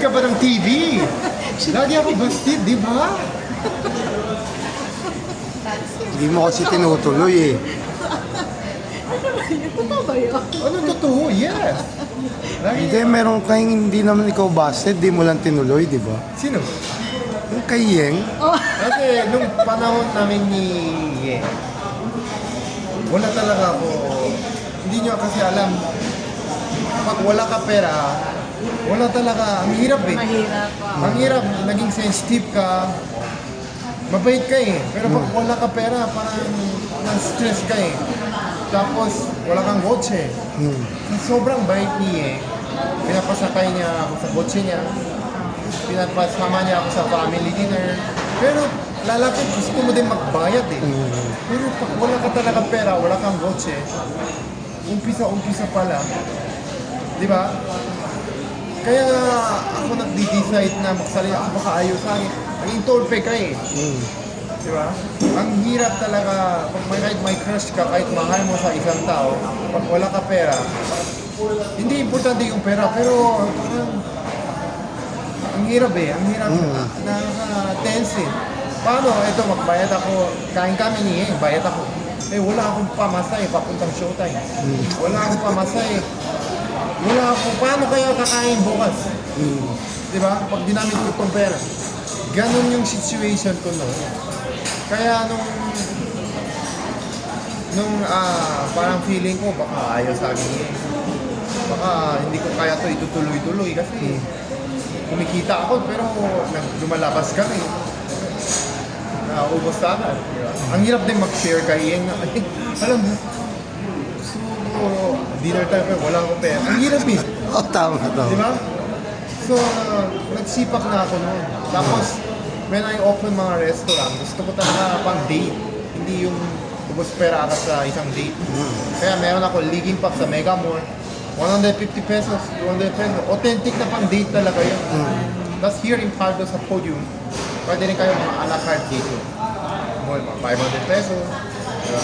ka ba ng TV? Lagi ako bastid, di ba? Hindi mo kasi tinutuloy eh. Totoo ba yun? Ano totoo? Yes. Lagi, Hindi, meron tayong hindi naman ikaw busted, di mo lang tinuloy, di ba? sino? Yung kay Yeng, Kasi nung panahon namin ni Ye, wala talaga ako, hindi nyo kasi alam, pag wala ka pera, wala talaga, ang hirap eh. Mahirap. Ang hirap, naging sensitive ka, mabait ka eh. Pero pag wala ka pera, parang na-stress ka eh. Tapos, wala kang kotse. hmm. Sobrang bait niya eh. Pinapasakay niya ako sa kotse niya. Pinapasama niya ako sa family dinner. Pero lalaki, gusto mo din magbayad eh. Pero pag wala ka talaga pera, wala kang kotse, umpisa-umpisa pala. Di ba? Kaya ako nag-decide na magsalita ako baka ayusan. Naging torpe ka eh. Hmm. Di ba? Ang hirap talaga, pag may, kahit may crush ka, kahit mahal mo sa isang tao, pag wala ka pera, hindi importante yung pera, pero parang, ang hirap eh, ang hirap, Mm. nakaka-tense eh. Paano, ito, magbayad ako, kain kami niya, eh, bayad ako. Eh, wala akong pamasay, papuntang showtime. Wala akong pamasay. Wala akong, paano kayo kakain bukas? Hmm. Di ba? Pag ginamit ko itong pera. Ganon yung situation ko noon. Kaya nung nung ah parang feeling ko baka ayaw sa akin. Baka hindi ko kaya to itutuloy-tuloy kasi kumikita ako pero nag lumalabas kami. Naubos na agad. di ba? Ang hirap din mag-share kay Ieng. Alam mo, gusto ko dinner time pero wala akong pera. Ang hirap eh. Oh, tama to. Di ba? So, nagsipak na ako noon. Tapos, when I open mga restaurant, gusto ko talaga pang date. Hindi yung ubos pera ka sa isang date. Kaya meron ako legging pack sa Mega Mall. 150 pesos, 200 pesos. Authentic na pang date talaga yun. Tapos here in Pardo sa podium, pwede rin kayo mga a la carte dito. Mo, mga 500 pesos. Diba?